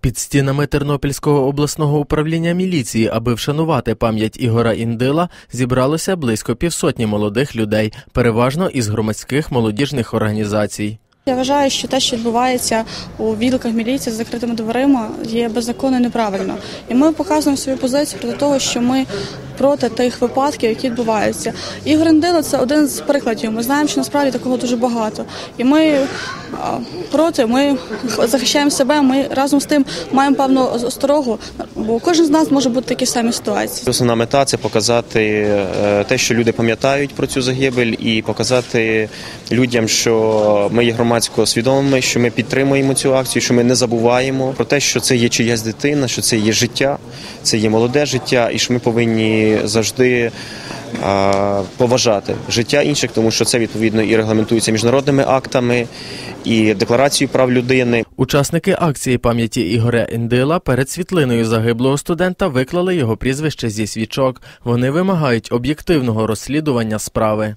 Під стінами Тернопільського обласного управління міліції, аби вшанувати пам'ять Ігора Індила, зібралося близько півсотні молодих людей, переважно із громадських молодіжних організацій. Я вважаю, що те, що відбувається у відділках міліції з закритими дверима, є беззаконно і неправильно. І ми показуємо свою позицію проти того, що ми проти тих випадків, які відбуваються. Ігор Індило – це один з прикладів. Ми знаємо, що насправді такого дуже багато. І ми проти, ми захищаємо себе. Ми разом з тим маємо певну осторогу, бо кожен з нас може бути в такій самій ситуації. Основна мета це показати е, те, що люди пам'ятають про цю загибель, і показати людям, що ми є громадсько свідомими, що ми підтримуємо цю акцію, що ми не забуваємо про те, що це є чиясь дитина, що це є життя, це є молоде життя, і що ми повинні завжди поважати життя інших, тому що це відповідно і регламентується міжнародними актами, і декларацією прав людини. Учасники акції пам'яті Ігоря Індила перед світлиною загиблого студента виклали його прізвище зі свічок. Вони вимагають об'єктивного розслідування справи.